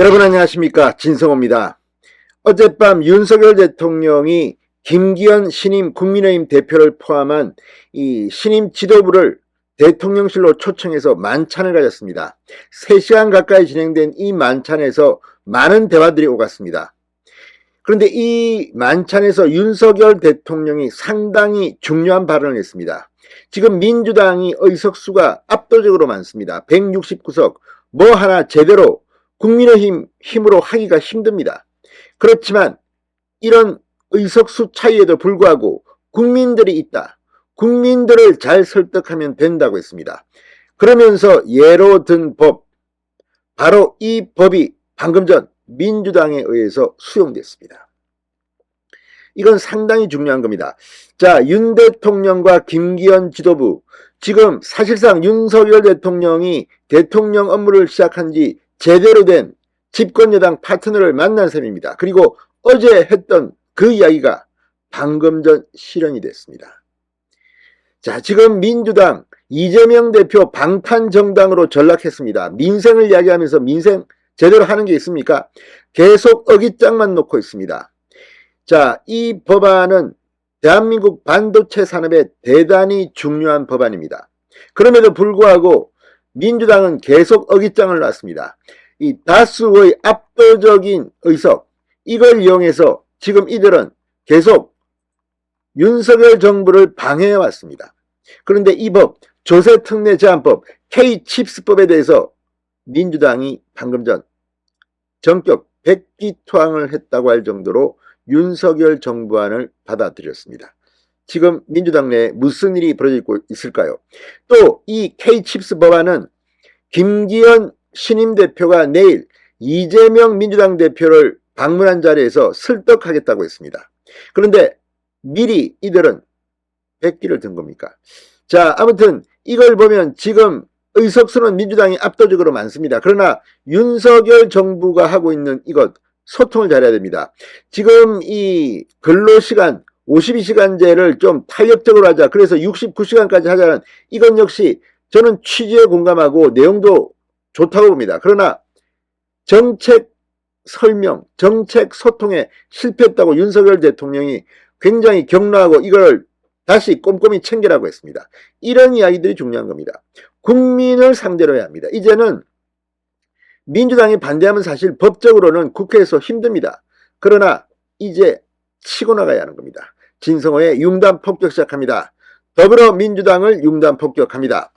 여러분 안녕하십니까 진성호입니다. 어젯밤 윤석열 대통령이 김기현 신임 국민의힘 대표를 포함한 이 신임 지도부를 대통령실로 초청해서 만찬을 가졌습니다. 3시간 가까이 진행된 이 만찬에서 많은 대화들이 오갔습니다. 그런데 이 만찬에서 윤석열 대통령이 상당히 중요한 발언을 했습니다. 지금 민주당이 의석수가 압도적으로 많습니다. 169석, 뭐 하나 제대로 국민의힘 힘으로 하기가 힘듭니다. 그렇지만 이런 의석수 차이에도 불구하고 국민들이 있다. 국민들을 잘 설득하면 된다고 했습니다. 그러면서 예로 든 법, 바로 이 법이 방금 전 민주당에 의해서 수용됐습니다. 이건 상당히 중요한 겁니다. 자, 윤 대통령과 김기현 지도부, 지금 사실상 윤석열 대통령이 대통령 업무를 시작한 지 제대로 된 집권여당 파트너를 만난 셈입니다. 그리고 어제 했던 그 이야기가 방금 전 실현이 됐습니다. 자, 지금 민주당 이재명 대표 방탄정당으로 전락했습니다. 민생을 이야기하면서 민생 제대로 하는 게 있습니까? 계속 어깃장만 놓고 있습니다. 자, 이 법안은 대한민국 반도체 산업에 대단히 중요한 법안입니다. 그럼에도 불구하고 민주당은 계속 어깃장을 놨습니다. 이 다수의 압도적인 의석, 이걸 이용해서 지금 이들은 계속 윤석열 정부를 방해해 왔습니다. 그런데 이 법, 조세특례 제한법, K칩스법에 대해서 민주당이 방금 전 전격 백기투항을 했다고 할 정도로 윤석열 정부안을 받아들였습니다. 지금 민주당 내에 무슨 일이 벌어지고 있을까요? 또 이 K칩스 법안은 김기현 신임 대표가 내일 이재명 민주당 대표를 방문한 자리에서 설득하겠다고 했습니다. 그런데 미리 이들은 백기를 든 겁니까? 자, 아무튼 이걸 보면 지금 의석수는 민주당이 압도적으로 많습니다. 그러나 윤석열 정부가 하고 있는 이것 소통을 잘해야 됩니다. 지금 이 근로시간 52시간제를 좀 탄력적으로 하자. 그래서 69시간까지 하자는 이건 역시 저는 취지에 공감하고 내용도 좋다고 봅니다. 그러나 정책 설명, 정책 소통에 실패했다고 윤석열 대통령이 굉장히 격노하고 이걸 다시 꼼꼼히 챙기라고 했습니다. 이런 이야기들이 중요한 겁니다. 국민을 상대로 해야 합니다. 이제는 민주당이 반대하면 사실 법적으로는 국회에서 힘듭니다. 그러나 이제 치고 나가야 하는 겁니다. 진성호의 융단 폭격 시작합니다. 더불어민주당을 융단 폭격합니다.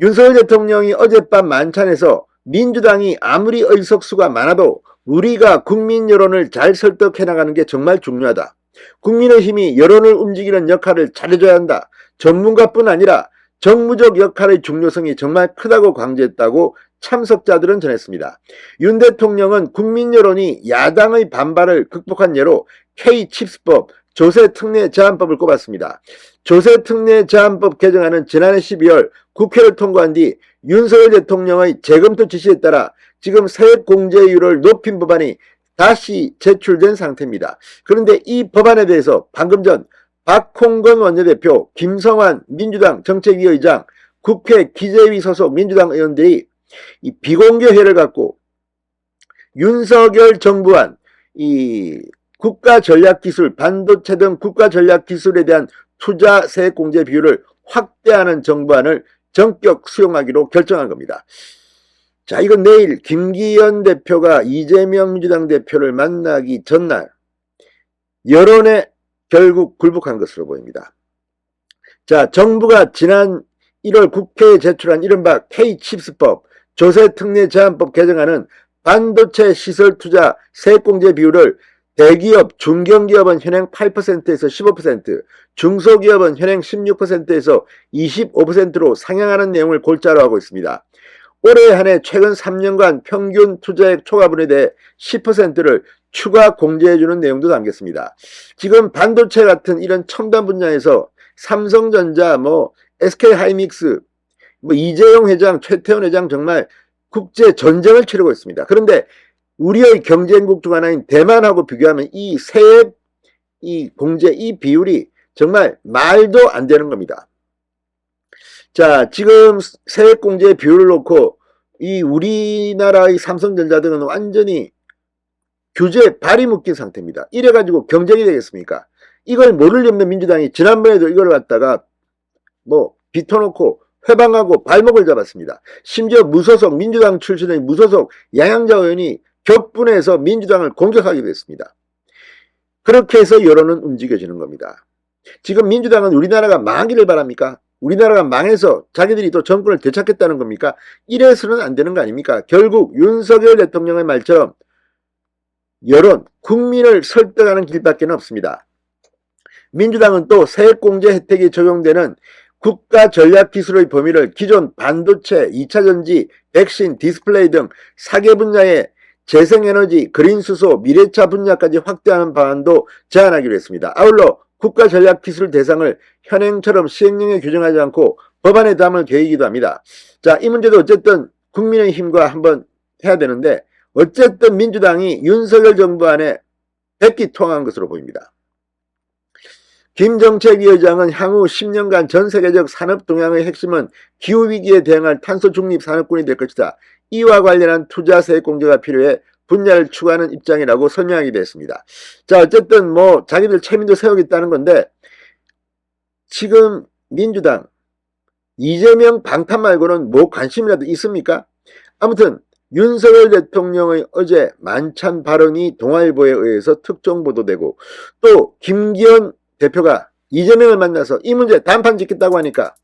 윤석열 대통령이 어젯밤 만찬에서 민주당이 아무리 의석수가 많아도 우리가 국민 여론을 잘 설득해 나가는 게 정말 중요하다. 국민의 힘이 여론을 움직이는 역할을 잘해줘야 한다. 전문가뿐 아니라 정무적 역할의 중요성이 정말 크다고 강조했다고 참석자들은 전했습니다. 윤 대통령은 국민 여론이 야당의 반발을 극복한 예로 K칩스법, 조세특례 제한법을 꼽았습니다. 조세특례 제한법 개정안은 지난해 12월 국회를 통과한 뒤 윤석열 대통령의 재검토 지시에 따라 지금 세액공제율을 높인 법안이 다시 제출된 상태입니다. 그런데 이 법안에 대해서 방금 전 박홍건 원내대표, 김성환 민주당 정책위의장, 국회 기재위 소속 민주당 의원들이 이 비공개회를 갖고 윤석열 정부안 이 국가 전략 기술, 반도체 등 국가 전략 기술에 대한 투자 세액 공제 비율을 확대하는 정부안을 전격 수용하기로 결정한 겁니다. 자, 이건 내일 김기현 대표가 이재명 민주당 대표를 만나기 전날 여론에 결국 굴복한 것으로 보입니다. 자, 정부가 지난 1월 국회에 제출한 이른바 K칩스법 조세특례 제한법 개정안은 반도체 시설 투자 세액공제 비율을 대기업, 중견기업은 현행 8%에서 15%, 중소기업은 현행 16%에서 25%로 상향하는 내용을 골자로 하고 있습니다. 올해 한 해 최근 3년간 평균 투자액 초과분에 대해 10%를 추가 공제해주는 내용도 담겼습니다. 지금 반도체 같은 이런 첨단 분야에서 삼성전자, 뭐 SK 하이믹스, 뭐 이재용 회장, 최태원 회장 정말 국제 전쟁을 치르고 있습니다. 그런데 우리의 경쟁국 중 하나인 대만하고 비교하면 이 세액, 이 공제, 이 비율이 정말 말도 안 되는 겁니다. 자, 지금 세액 공제 비율을 놓고 이 우리나라의 삼성전자 등은 완전히 규제 발이 묶인 상태입니다. 이래가지고 경쟁이 되겠습니까? 이걸 모를 리 없는 민주당이 지난번에도 이걸 갖다가 뭐 비터놓고 회방하고 발목을 잡았습니다. 심지어 무소속 민주당 출신의 무소속 양양자 의원이 격분해서 민주당을 공격하기도 했습니다. 그렇게 해서 여론은 움직여지는 겁니다. 지금 민주당은 우리나라가 망하기를 바랍니까? 우리나라가 망해서 자기들이 또 정권을 되찾겠다는 겁니까? 이래서는 안 되는 거 아닙니까? 결국 윤석열 대통령의 말처럼 여론, 국민을 설득하는 길밖에 없습니다. 민주당은 또 세액공제 혜택이 적용되는 국가 전략 기술의 범위를 기존 반도체, 2차전지, 백신, 디스플레이 등 4개 분야의 재생에너지, 그린수소, 미래차 분야까지 확대하는 방안도 제안하기로 했습니다. 아울러 국가 전략 기술 대상을 현행처럼 시행령에 규정하지 않고 법안에 담을 계획이기도 합니다. 자, 이 문제도 어쨌든 국민의힘과 한번 해야 되는데 어쨌든 민주당이 윤석열 정부 안에 백기 통한 것으로 보입니다. 김정책 위원장은 향후 10년간 전 세계적 산업 동향의 핵심은 기후위기에 대응할 탄소 중립 산업군이 될 것이다. 이와 관련한 투자 세액 공제가 필요해 분야를 추구하는 입장이라고 설명하기도 했습니다. 자, 어쨌든 뭐 자기들 체민도 세우겠다는 건데 지금 민주당 이재명 방탄 말고는 뭐 관심이라도 있습니까? 아무튼 윤석열 대통령의 어제 만찬 발언이 동아일보에 의해서 특종 보도되고 또 김기현 대표가 이재명을 만나서 이 문제 단판 짓겠다고 하니까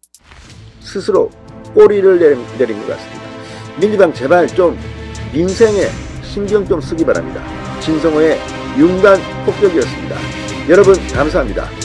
스스로 꼬리를 내린, 것 같습니다. 민주당 제발 좀 민생에 신경 좀 쓰기 바랍니다. 진성호의 윤단 폭격이었습니다. 여러분 감사합니다.